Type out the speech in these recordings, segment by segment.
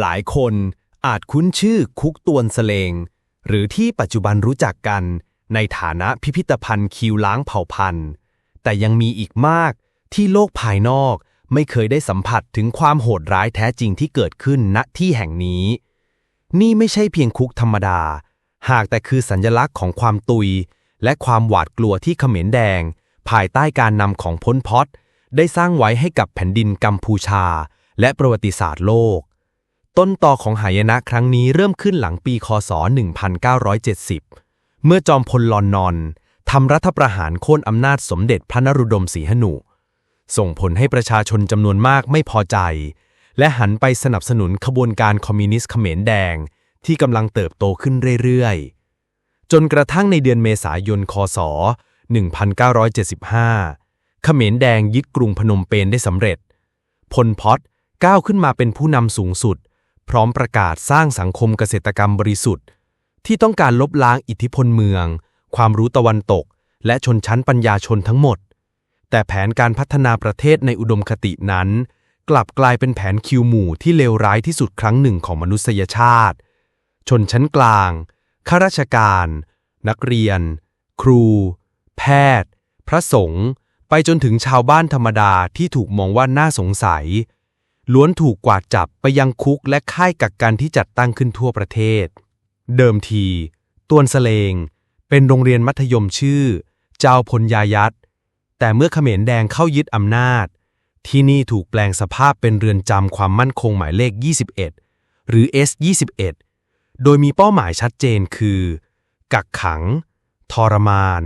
หลายคนอาจคุ้นชื่อคุกตวนสเลง หรือที่ปัจจุบันรู้จักกันในฐานะพิพิธภัณฑ์คิวล้างเผ่าพันธุ์ แต่ยังมีอีกมากที่โลกภายนอกไม่เคยได้สัมผัสถึงความโหดร้ายแท้จริงที่เกิดขึ้นณที่แห่งนี้ นี่ไม่ใช่เพียงคุกธรรมดา หากแต่คือสัญลักษณ์ของความตุย และความหวาดกลัวที่เขมรแดง ภายใต้การนำของพ้นพอตได้สร้างไว้ให้กับแผ่นดินกัมพูชา และประวัติศาสตร์โลก ต้นต่อของหายนะครั้งนี้เริ่มขึ้นหลังปีคศ 1970 เมื่อจอมพลลอนนอนทำรัฐประหารโค่นอำนาจสมเด็จพระนรุดมศรีหนุ ส่งผลให้ประชาชนจำนวนมากไม่พอใจ และหันไปสนับสนุนขบวนการคอมมิวนิสต์เขมรแดง ที่กำลังเติบโตขึ้นเรื่อยๆ จนกระทั่งในเดือนเมษายน คศ 1975 เขมรแดงยึดกรุงพนมเปญได้สำเร็จ พลพอตก้าวขึ้นมาเป็นผู้นำสูงสุด พร้อมประกาศสร้างสังคมเกษตรกรรมบริสุทธิ์ ที่ต้องการลบล้างอิทธิพลเมือง ความรู้ตะวันตก และชนชั้นปัญญาชนทั้งหมด แต่แผนการพัฒนาประเทศในอุดมคตินั้น กลับกลายเป็นแผนคิวหมู่ที่เลวร้ายที่สุดครั้งหนึ่งของมนุษยชาติ ชนชั้นกลางข้าราชการ นักเรียน ครู แพทย์ พระสงฆ์ไปจนถึงชาวบ้านธรรมดาที่ถูกมองว่าน่าสงสัย ล้วนถูกกวาดจับไปยังคุกและค่ายกักกันที่จัดตั้งขึ้นทั่วประเทศ เดิมที ตวนสเลง เป็นโรงเรียนมัธยมชื่อ เจ้าพลยายัตแต่เมื่อเขมรแดงเข้ายึดอำนาจ ที่นี่ถูกแปลงสภาพเป็นเรือนจำความมั่นคงหมายเลข 21 หรือ S21 โดยมีเป้าหมายชัดเจนคือ กักขัง ทรมาน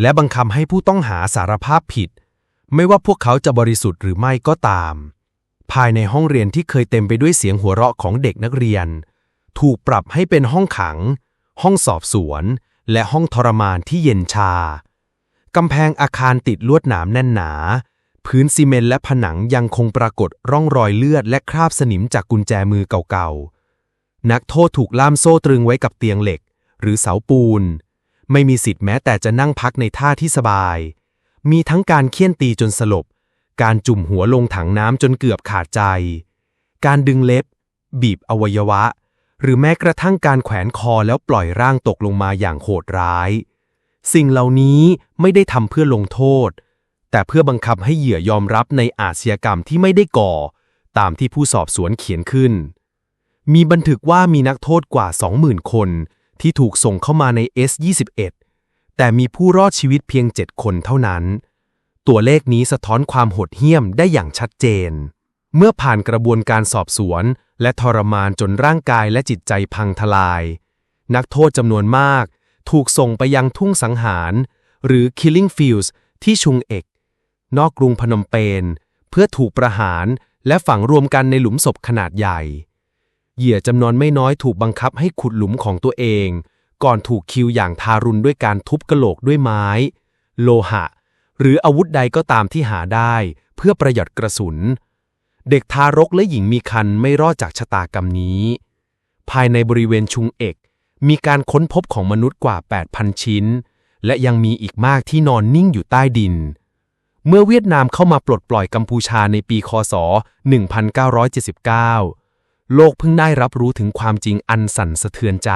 และบังคับให้ผู้ต้องหาสารภาพผิด ไม่ว่าพวกเขาจะบริสุทธิ์หรือไม่ก็ตาม ภายในห้องเรียนที่เคยเต็มไปด้วยเสียงหัวเราะของเด็กนักเรียน ถูกปรับให้เป็นห้องขัง ห้องสอบสวน และห้องทรมานที่เย็นชากำแพงอาคารติดลวดหนามแน่นหนา พื้นซีเมนต์และผนังยังคงปรากฏร่องรอยเลือดและคราบสนิมจากกุญแจมือเก่าๆ นักโทษถูกล่ามโซ่ตรึงไว้กับเตียงเหล็ก หรือเสาปูน ไม่มีสิทธิ์แม้แต่จะนั่งพักในท่าที่สบาย มีทั้งการเคี่ยนตีจนสลบ การจุ่มหัวลงถังน้ำจนเกือบขาดใจ การดึงเล็บ บีบอวัยวะ หรือแม้กระทั่งการแขวนคอแล้วปล่อยร่างตกลงมาอย่างโหดร้าย สิ่งเหล่านี้ไม่ได้ทำเพื่อลงโทษ แต่เพื่อบังคับให้เหยื่อยอมรับในอาชญากรรมที่ไม่ได้ก่อ ตามที่ผู้สอบสวนเขียนขึ้น มีบันทึกว่ามีนักโทษกว่า 20,000 คนที่ถูกส่งเข้ามาใน S21 แต่มีผู้รอดชีวิตเพียง 7 คนเท่านั้น ตัวเลขนี้สะท้อนความโหดเหี้ยมได้อย่างชัดเจน เมื่อผ่านกระบวนการสอบสวน และทรมานจนร่างกายและจิตใจพังทลาย นักโทษจำนวนมาก ถูกส่งไปยังทุ่งสังหาร หรือ Killing Fields ที่ชุงเอกนอกกรุงพนมเปญเพื่อถูกประหารและฝังรวมกันในหลุมศพขนาดใหญ่ เหยื่อจำนวนไม่น้อยถูกบังคับให้ขุดหลุมของตัวเอง ก่อนถูกคิวอย่างทารุณด้วยการทุบกระโหลกด้วยไม้ โลหะ หรืออาวุธใดก็ตามที่หาได้ เพื่อประหยัดกระสุน เด็กทารกและหญิงมีครรภ์ไม่รอดจากชะตากรรมนี้ ภายในบริเวณชุงเอก มีการค้นพบของมนุษย์กว่า 8,000 ชิ้น และยังมีอีกมากที่นอนนิ่งอยู่ใต้ดิน เมื่อเวียดนามเข้ามาปลดปล่อยกัมพูชาในปีคศ 1979 โลกเพิ่งได้รับรู้ถึงความจริงอันสั่นสะเทือนใจ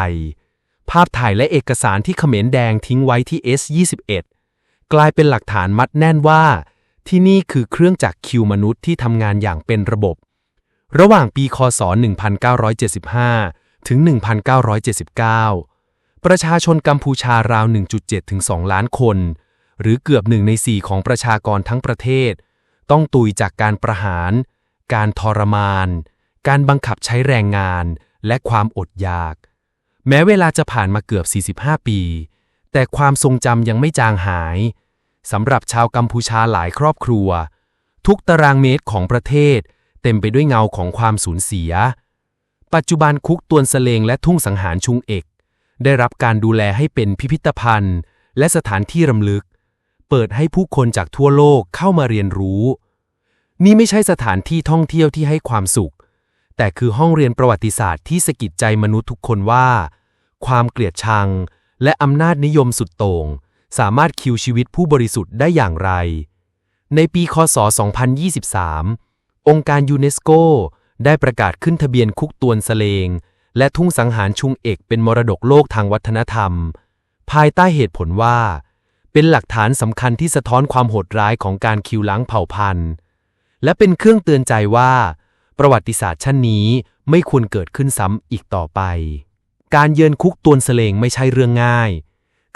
ภาพถ่ายและเอกสารที่เขมรแดงทิ้งไว้ที่ S21 กลายเป็นหลักฐานมัดแน่นว่า ที่นี่คือเครื่องจักรคิวมนุษย์ที่ทำงานอย่างเป็นระบบ ระหว่างปีคศ 1975 ถึง 1979 ประชาชนกัมพูชาราว 1.7 ถึง 2 ล้านคน หรือเกือบหนึ่งใน4ของประชากรทั้งประเทศ ต้องตุยจากการประหาร การทรมาน การบังคับใช้แรงงาน และความอดอยาก แม้เวลาจะผ่านมาเกือบ 45 ปี แต่ความทรงจำยังไม่จางหายสำหรับชาวกัมพูชาหลายครอบครัว ทุกตารางเมตรของประเทศ เต็มไปด้วยเงาของความสูญเสีย ปัจจุบันคุกตวนเสลงและทุ่งสังหารชุงเอก ได้รับการดูแลให้เป็นพิพิธภัณฑ์ และสถานที่รำลึก เปิดให้ผู้คนจากทั่วโลกเข้ามาเรียนรู้ นี่ไม่ใช่สถานที่ท่องเที่ยวที่ให้ความสุข แต่คือห้องเรียนประวัติศาสตร์ที่สะกิดใจมนุษย์ทุกคนว่า ความเกลียดชัง และอำนาจนิยมสุดโต่งสามารถคิวชีวิตผู้บริสุทธิ์ได้อย่างไร ในปีคศ 2023 องค์การยูเนสโกได้ประกาศขึ้นทะเบียนคุกตวนสเลง และทุ่งสังหารชุงเอกเป็นมรดกโลกทางวัฒนธรรม ภายใต้เหตุผลว่า เป็นหลักฐานสำคัญที่สะท้อนความโหดร้ายของการคิวล้างเผ่าพันธุ์ และเป็นเครื่องเตือนใจว่า ประวัติศาสตร์ชั้นนี้ไม่ควรเกิดขึ้นซ้ำอีกต่อไป การเยือนคุกตวนเสลงไม่ใช่เรื่องง่าย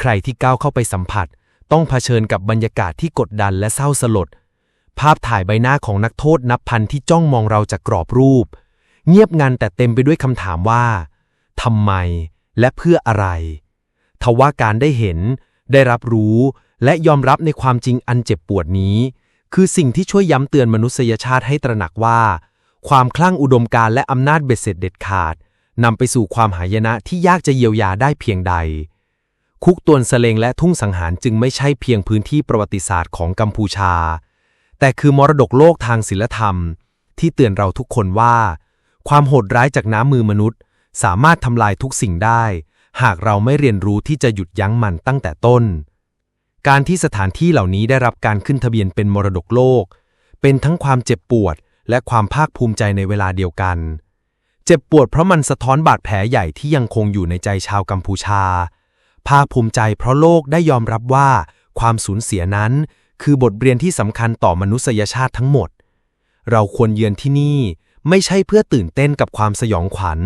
ใครที่ก้าวเข้าไปสัมผัส ต้องเผชิญกับบรรยากาศที่กดดันและเศร้าสลด ภาพถ่ายใบหน้าของนักโทษนับพันที่จ้องมองเราจากกรอบรูป เงียบงันแต่เต็มไปด้วยคำถามว่าทำไมและเพื่ออะไร ทว่าการได้เห็น ได้รับรู้และยอมรับในความจริงอันเจ็บปวดนี้ คือสิ่งที่ช่วยย้ำเตือนมนุษยชาติให้ตระหนักว่า ความคลั่งอุดมการและอำนาจเบ็ดเสร็จเด็ดขาด นำไปสู่ความหายนะที่ยากจะเยียวยาได้เพียงใด คุกตวนสเลงและทุ่งสังหารจึงไม่ใช่เพียงพื้นที่ประวัติศาสตร์ของกัมพูชา แต่คือมรดกโลกทางศิลธรรม ที่เตือนเราทุกคนว่า ความโหดร้ายจากน้ำมือมนุษย์ สามารถทำลายทุกสิ่งได้ หากเราไม่เรียนรู้ที่จะหยุดยั้งมันตั้งแต่ต้น การที่สถานที่เหล่านี้ได้รับการขึ้นทะเบียนเป็นมรดกโลก เป็นทั้งความเจ็บปวดและความภาคภูมิใจในเวลาเดียวกัน เจ็บปวดเพราะมันสะท้อนบาดแผลใหญ่ที่ยังคงอยู่ในใจชาวกัมพูชา ภาคภูมิใจเพราะโลกได้ยอมรับว่า ความสูญเสียนั้น คือบทเรียนที่สำคัญต่อมนุษยชาติทั้งหมด เราควรเยือนที่นี่ไม่ใช่เพื่อตื่นเต้นกับความสยองขวัญ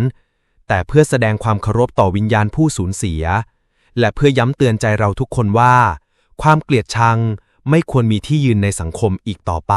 แต่เพื่อแสดงความเคารพต่อวิญญาณผู้สูญเสีย และเพื่อย้ำเตือนใจเราทุกคนว่า ความเกลียดชังไม่ควรมีที่ยืนในสังคมอีกต่อไป